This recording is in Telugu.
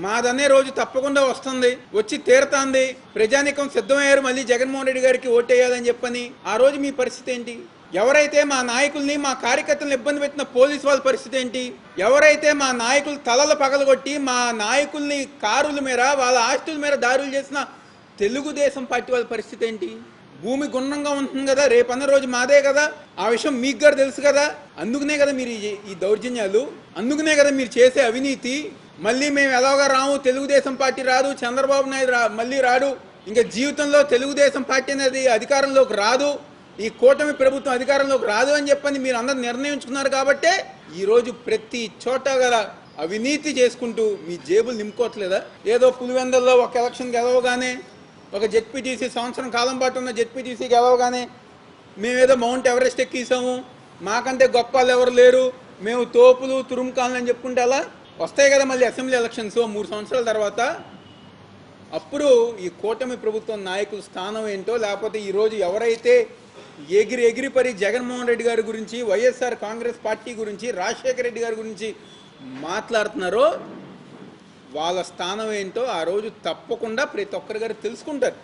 మాదనే రోజు తప్పకుండా వస్తుంది. వచ్చి తీరుతాంది. ప్రజానికం సిద్ధమయ్యారు. మళ్ళీ జగన్మోహన్ రెడ్డి గారికి ఓటేయాలని చెప్పని ఆ రోజు మీ పరిస్థితి ఏంటి? ఎవరైతే మా నాయకుల్ని మా కార్యకర్తలను ఇబ్బంది పెట్టిన పోలీసు వాళ్ళ పరిస్థితి ఏంటి? ఎవరైతే మా నాయకులు తలలు పగలగొట్టి మా నాయకుల్ని కారుల మీద వాళ్ళ ఆస్తుల మీద దారులు చేసిన తెలుగుదేశం పార్టీ వాళ్ళ పరిస్థితి ఏంటి? భూమి గుణంగా ఉంటుంది కదా రేపన్న రోజు మాదే కదా. ఆ విషయం మీకు కూడా తెలుసు కదా. అందుకనే కదా మీరు ఈ- ఈ దౌర్జన్యాలు. అందుకనే కదా మీరు చేసే అవినీతి. మళ్ళీ మేము ఎలాగా రాము? తెలుగుదేశం పార్టీ రాదు చంద్రబాబు నాయుడు రా మళ్ళీ రాడు. ఇంకా జీవితంలో తెలుగుదేశం పార్టీ అనేది అధికారంలోకి రాదు. ఈ కూటమి ప్రభుత్వం అధికారంలోకి రాదు అని చెప్పని మీరు అందరు నిర్ణయించుకున్నారు కాబట్టే ఈరోజు ప్రతి చోట గల అవినీతి చేసుకుంటూ మీ జేబులు నింపుకోవట్లేదా? ఏదో పులివెందల్లో ఒక ఎలక్షన్ గెలవగానే ఒక జెడ్పీటీసీ సంవత్సరం కాలం పాటు ఉన్న జెడ్పీటీసీ గెలవగానే మేమేదో మౌంట్ ఎవరెస్ట్ ఎక్కేసాము. మాకంటే గొప్ప ఎవరు లేరు. మేము తోపులు తురుముకాలని చెప్పుకుంటే అలా వస్తాయి కదా మళ్ళీ అసెంబ్లీ ఎలక్షన్స్ మూడు సంవత్సరాల తర్వాత. అప్పుడు ఈ కూటమి ప్రభుత్వం నాయకుల స్థానం ఏంటో లేకపోతే ఈరోజు ఎవరైతే ఎగిరి ఎగిరి పరి జగన్మోహన్ రెడ్డి గారి గురించి వైఎస్ఆర్ కాంగ్రెస్ పార్టీ గురించి రాజశేఖర రెడ్డి గారి గురించి మాట్లాడుతున్నారో వాళ్ళ స్థానం ఏంటో ఆ రోజు తప్పకుండా ప్రతి ఒక్కరి గారు తెలుసుకుంటారు.